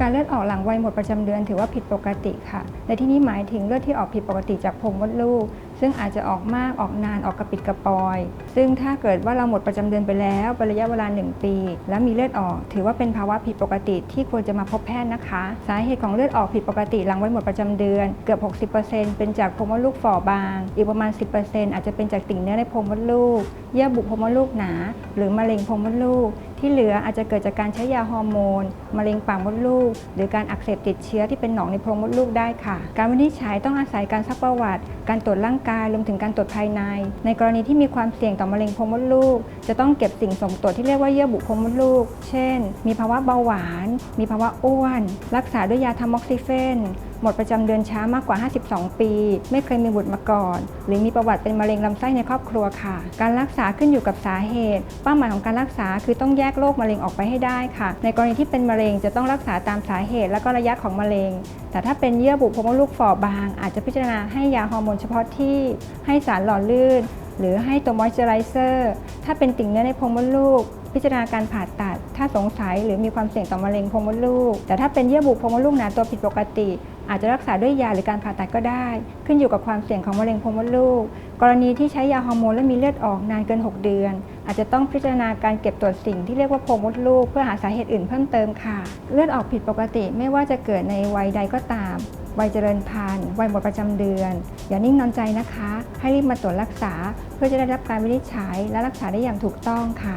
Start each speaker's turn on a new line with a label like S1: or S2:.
S1: การเลือดออกหลังวัยหมดประจำเดือนถือว่าผิดปกติค่ะ ในที่นี้หมายถึงเลือดที่ออกผิดปกติจากโพรงมดลูก ซึ่งอาจจะออกมากออกนานออกกระปิดกระปอย ซึ่งถ้าเกิดว่าเราหมดประจำเดือนไปแล้วเป็นระยะเวลา 1 ปี แล้วมีเลือดออก ถือว่าเป็นภาวะผิดปกติที่ควรจะมาพบแพทย์นะคะ สาเหตุของเลือดออกผิดปกติหลังวัยหมดประจำเดือนเกือบ 60%เป็นจากโพรงมดลูกฝ่อบาง อีกประมาณ 10%อาจจะเป็นจากติ่งเนื้อในโพรงมดลูก เยื่อบุโพรงมดลูกหนา หรือมะเร็งโพรงมดลูก ที่เหลืออาจจะเกิดจากการใช้ยาฮอร์โมนมะเร็งปากมดลูก หรือการอักเสบติดเชื้อที่เป็นหนองในโพรงมดลูกได้ค่ะ การวินิจฉัยต้องอาศัยการซักประวัติ การตรวจร่างกายรวมถึงการตรวจภายใน ในกรณีที่มีความเสี่ยงต่อมะเร็งโพรงมดลูก จะต้องเก็บสิ่งส่งตรวจที่เรียกว่าเยื่อบุโพรงมดลูก เช่น มีภาวะเบาหวาน มีภาวะอ้วน รักษาด้วยยาทามอกซิเฟนหมดประจำเดือนช้ามากกว่า 52 ปี ไม่เคยมีบุตรมาก่อน หรือมีประวัติเป็นมะเร็งลำไส้ในครอบครัวค่ะ การรักษาขึ้นอยู่กับสาเหตุ เป้าหมายของการรักษาคือต้องแยกโรคมะเร็งออกไปให้ได้ค่ะ ในกรณีที่เป็นมะเร็งจะต้องรักษาตามสาเหตุ และก็ระยะของมะเร็ง แต่ถ้าเป็นเยื่อบุโพรงมดลูกฝ่อบาง อาจจะพิจารณาให้ยาฮอร์โมนเฉพาะที่ให้สารหล่อลื่น หรือให้ตัวมอยเจอไรเซอร์ถ้าเป็นติ่งเนื้อในโพรงมดลูกพิจารณาการผ่าตัด ถ้าสงสัยหรือมีความเสี่ยงต่อมะเร็งโพรงมดลูก แต่ถ้าเป็นเยื่อบุโพรงมดลูกหนาตัวผิดปกติ อาจจะรักษาด้วยยาหรือการผ่าตัดก็ได้ ขึ้นอยู่กับความเสี่ยงของมะเร็งโพรงมดลูก กรณีที่ใช้ยาฮอร์โมนและมีเลือดออกนานเกิน 6 เดือน อาจจะต้องพิจารณาการเก็บตรวจสิ่งที่เรียกว่าโพรงมดลูก เพื่อหาสาเหตุอื่นเพิ่มเติมค่ะ เลือดออกผิดปกติไม่ว่าจะเกิดในวัยใดก็ตาม วัยเจริญพันธุ์ วัยหมดประจำเดือน อย่านิ่งนอนใจนะคะ ให้รีบมาตรวจรักษา เพื่อจะได้รับการวินิจฉัยและรักษาได้อย่างถูกต้องค่ะ